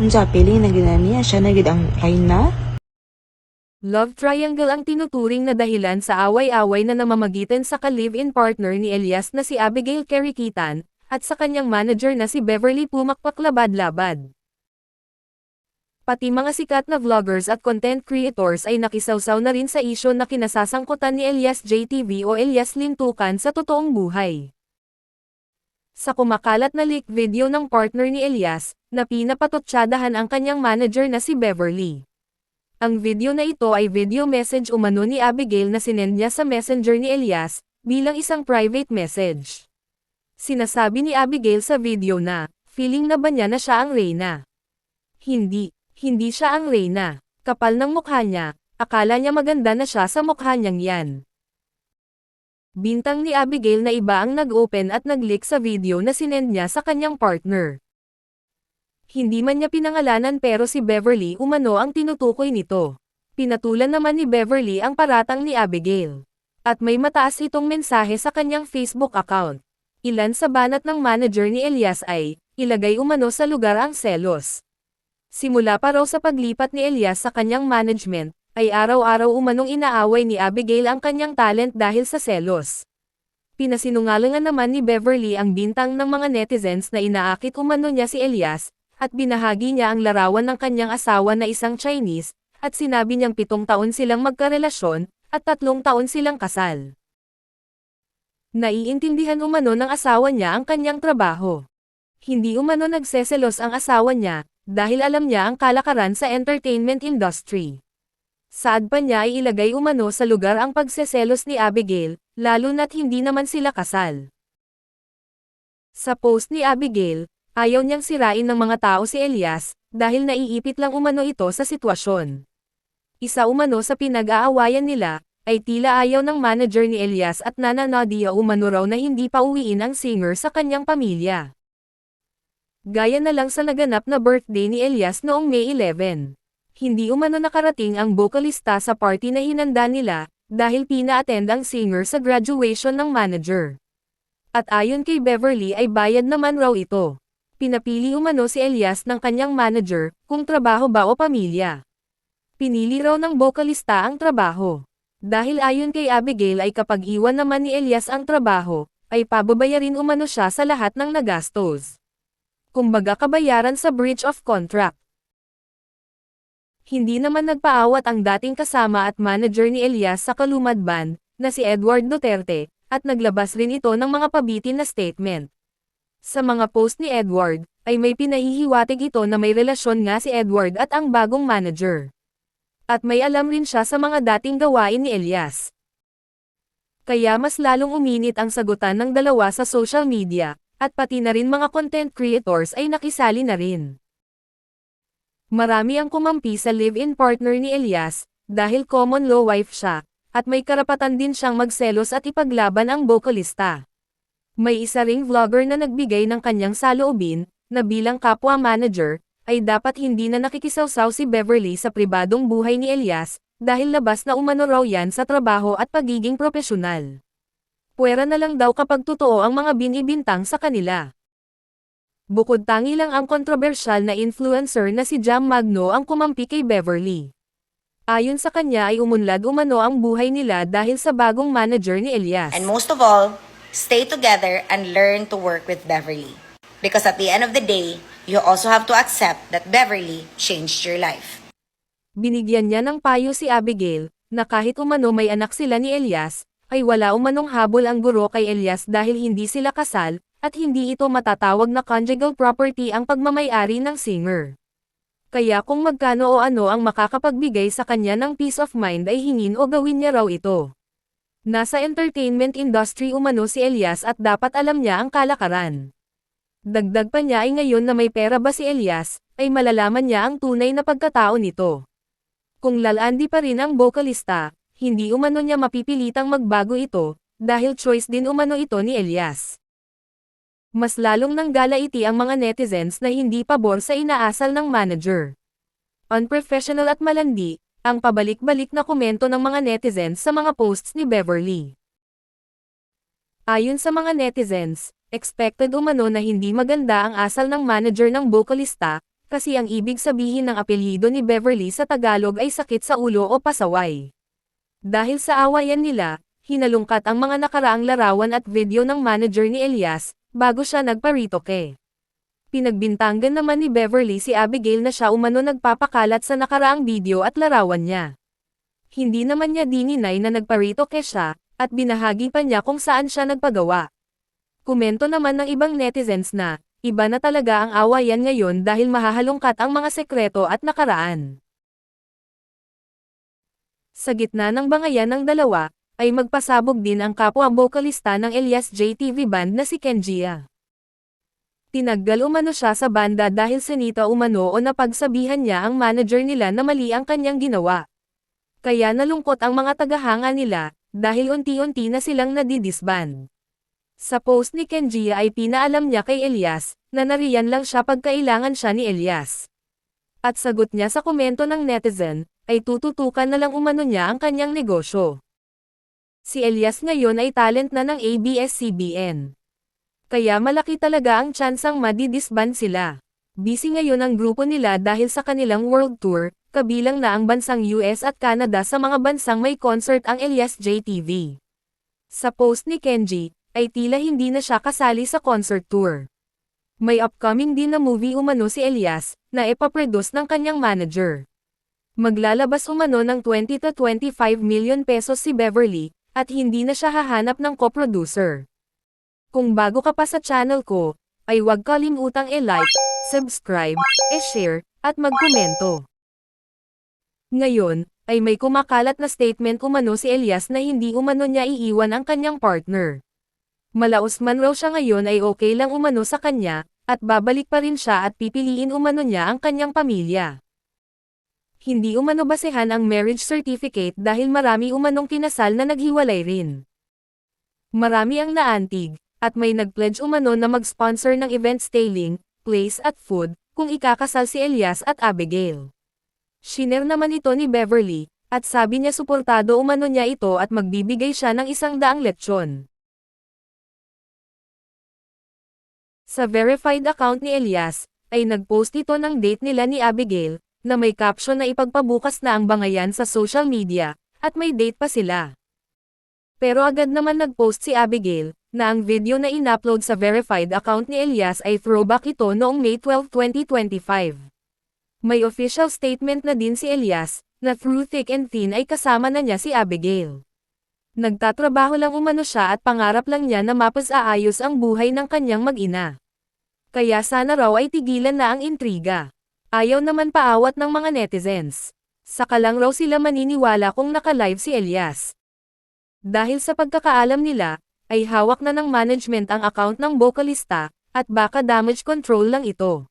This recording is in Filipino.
Unsa piling na gina niya siya na gid ang Reyna? Love triangle ang tinuturing na dahilan sa away-away na namamagitan sa ka-live-in partner ni Elias na si Abigail Kerikitan, at sa kanyang manager na si Beverly Pumakpaklabad-labad. Pati mga sikat na vloggers at content creators ay nakisawsaw na rin sa isyo na kinasasangkutan ni Elias JTV o Elias Lintukan sa totoong buhay. Sa kumakalat na leak video ng partner ni Elias, na pinapatotsyadahan ang kanyang manager na si Beverly. Ang video na ito ay video message umano ni Abigail na sinend niya sa messenger ni Elias, bilang isang private message. Sinasabi ni Abigail sa video na, feeling na ba niya na siya ang Reyna? Hindi, hindi siya ang Reyna. Kapal ng mukha niya, akala niya maganda na siya sa mukha niyang yan. Bintang ni Abigail na iba ang nag-open at nag-leak sa video na sinend niya sa kanyang partner. Hindi man niya pinangalanan pero si Beverly umano ang tinutukoy nito. Pinatulan naman ni Beverly ang paratang ni Abigail. At may mataas itong mensahe sa kanyang Facebook account. Ilan sa banat ng manager ni Elias ay, ilagay umano sa lugar ang selos. Simula pa raw sa paglipat ni Elias sa kanyang management, ay araw-araw umanong inaaway ni Abigail ang kanyang talent dahil sa selos. Pinasinungalingan naman ni Beverly ang bintang ng mga netizens na inaakit umano niya si Elias, at binahagi niya ang larawan ng kanyang asawa na isang Chinese, at sinabi niyang pitong taon silang magkarelasyon, at tatlong taon silang kasal. Naiintindihan umano ng asawa niya ang kanyang trabaho. Hindi umano nagseselos ang asawa niya, dahil alam niya ang kalakaran sa entertainment industry. Saad pa niya ay ilagay umano sa lugar ang pagseselos ni Abigail, lalo na't hindi naman sila kasal. Sa post ni Abigail, ayaw niyang sirain ng mga tao si Elias, dahil naiipit lang umano ito sa sitwasyon. Isa umano sa pinag-aawayan nila, ay tila ayaw ng manager ni Elias at Nana Nadia umano raw na hindi pa uwiin ang singer sa kanyang pamilya. Gaya na lang sa naganap na birthday ni Elias noong May 11. Hindi umano nakarating ang vocalista sa party na hinanda nila, dahil pina-attend ang singer sa graduation ng manager. At ayon kay Beverly ay bayad naman raw ito. Pinapili umano si Elias ng kanyang manager, kung trabaho ba o pamilya. Pinili raw ng vocalista ang trabaho. Dahil ayon kay Abigail ay kapag iwan naman ni Elias ang trabaho, ay pababayarin umano siya sa lahat ng nagastos. Kumbaga kabayaran sa breach of contract. Hindi naman nagpaawat ang dating kasama at manager ni Elias sa Kalumad Band, na si Edward Duterte, at naglabas rin ito ng mga pabitin na statement. Sa mga post ni Edward, ay may pinahihiwatig ito na may relasyon nga si Edward at ang bagong manager. At may alam rin siya sa mga dating gawain ni Elias. Kaya mas lalong uminit ang sagutan ng dalawa sa social media, at pati na rin mga content creators ay nakisali na rin. Marami ang kumampi sa live-in partner ni Elias, dahil common law wife siya, at may karapatan din siyang magselos at ipaglaban ang vocalista. May isa ring vlogger na nagbigay ng kanyang saloobin, na bilang kapwa manager, ay dapat hindi na nakikisawsaw si Beverly sa pribadong buhay ni Elias, dahil labas na umano raw yan sa trabaho at pagiging propesyonal. Pwera na lang daw kapag totoo ang mga binibintang sa kanila. Bukod tangi lang ang kontrobersyal na influencer na si Jam Magno ang kumampi kay Beverly. Ayon sa kanya ay umunlad umano ang buhay nila dahil sa bagong manager ni Elias. And most of all, stay together and learn to work with Beverly. Because at the end of the day, you also have to accept that Beverly changed your life. Binigyan niya ng payo si Abigail, na kahit umano may anak sila ni Elias, ay wala umanong habol ang guro kay Elias dahil hindi sila kasal, at hindi ito matatawag na conjugal property ang pagmamayari ng singer. Kaya kung magkano o ano ang makakapagbigay sa kanya ng peace of mind ay hingin o gawin niya raw ito. Nasa entertainment industry umano si Elias at dapat alam niya ang kalakaran. Dagdag pa niya ay ngayon na may pera ba si Elias, ay malalaman niya ang tunay na pagkatao nito. Kung lalandi pa rin ang vocalista, hindi umano niya mapipilitang magbago ito, dahil choice din umano ito ni Elias. Mas lalong nanggalaiti ang mga netizens na hindi pabor sa inaasal ng manager. Unprofessional at malandi, ang pabalik-balik na komento ng mga netizens sa mga posts ni Beverly. Ayon sa mga netizens, expected umano na hindi maganda ang asal ng manager ng vocalista, Kasi ang ibig sabihin ng apelyido ni Beverly sa Tagalog ay sakit sa ulo o pasaway. Dahil sa awayan nila, hinalungkat ang mga nakaraang larawan at video ng manager ni Elias, bago siya nagparitoke. Pinagbintangan naman ni Beverly si Abigail na siya umano nagpapakalat sa nakaraang video at larawan niya. Hindi naman niya dininay na nagparitoke siya, at binahagi pa niya kung saan siya nagpagawa. Komento naman ng ibang netizens na, iba na talaga ang awayan ngayon dahil mahahalungkat ang mga sekreto at nakaraan. Sa gitna ng bangayan ng dalawa, ay magpasabog din ang kapwa vocalista ng Elias JTV band na si Kenjia. Tinaggal umano siya sa banda dahil sinita umano o napagsabihan niya ang manager nila na mali ang kanyang ginawa. Kaya nalungkot ang mga tagahanga nila, dahil unti-unti na silang nadidisband. Sa post ni Kenjia ay pinaalam niya kay Elias, na nariyan lang siya pagkailangan siya ni Elias. At sagot niya sa komento ng netizen, ay tututukan na lang umano niya ang kanyang negosyo. Si Elias ngayon ay talent na ng ABS-CBN. Kaya malaki talaga ang tsansang madidisband sila. Busy ngayon ang grupo nila dahil sa kanilang world tour, kabilang na ang bansang US at Canada sa mga bansang may concert ang Elias JTV. Sa post ni Kenji, ay tila hindi na siya kasali sa concert tour. May upcoming din na movie umano si Elias, na ipaproduce ng kanyang manager. Maglalabas umano ng 20 to 25 million pesos si Beverly, at hindi na siya hahanap ng co-producer. Kung bago ka pa sa channel ko, ay huwag kalimutang i-like, subscribe, i-share, at magkomento. Ngayon, ay may kumakalat na statement umano si Elias na hindi umano niya iiwan ang kanyang partner. Malaos man raw siya ngayon ay okay lang umano sa kanya, at babalik pa rin siya at pipiliin umano niya ang kanyang pamilya. Hindi umano basehan ang marriage certificate dahil marami umanong kinasal na naghiwalay rin. Marami ang naantig, at may nagpledge umano na mag-sponsor ng event styling, place at food, kung ikakasal si Elias at Abigail. Shiner naman ito ni Beverly, at sabi niya suportado umano niya ito at magbibigay siya ng isang daang lechon. Sa verified account ni Elias, ay nagpost ito ng date nila ni Abigail, na may caption na ipagpabukas na ang bangayan sa social media, at may date pa sila. Pero agad naman nagpost si Abigail, na ang video na inupload sa verified account ni Elias ay throwback ito noong May 12, 2025. May official statement na din si Elias, na through thick and thin ay kasama na niya si Abigail. Nagtatrabaho lang umano siya at pangarap lang niya na mapag-aayos ang buhay ng kanyang mag-ina. Kaya sana raw ay tigilan na ang intriga. Ayaw naman paawat ng mga netizens. Saka lang raw sila maniniwala kung naka-live si Elias. Dahil sa pagkakaalam nila, ay hawak na ng management ang account ng vocalista, at baka damage control lang ito.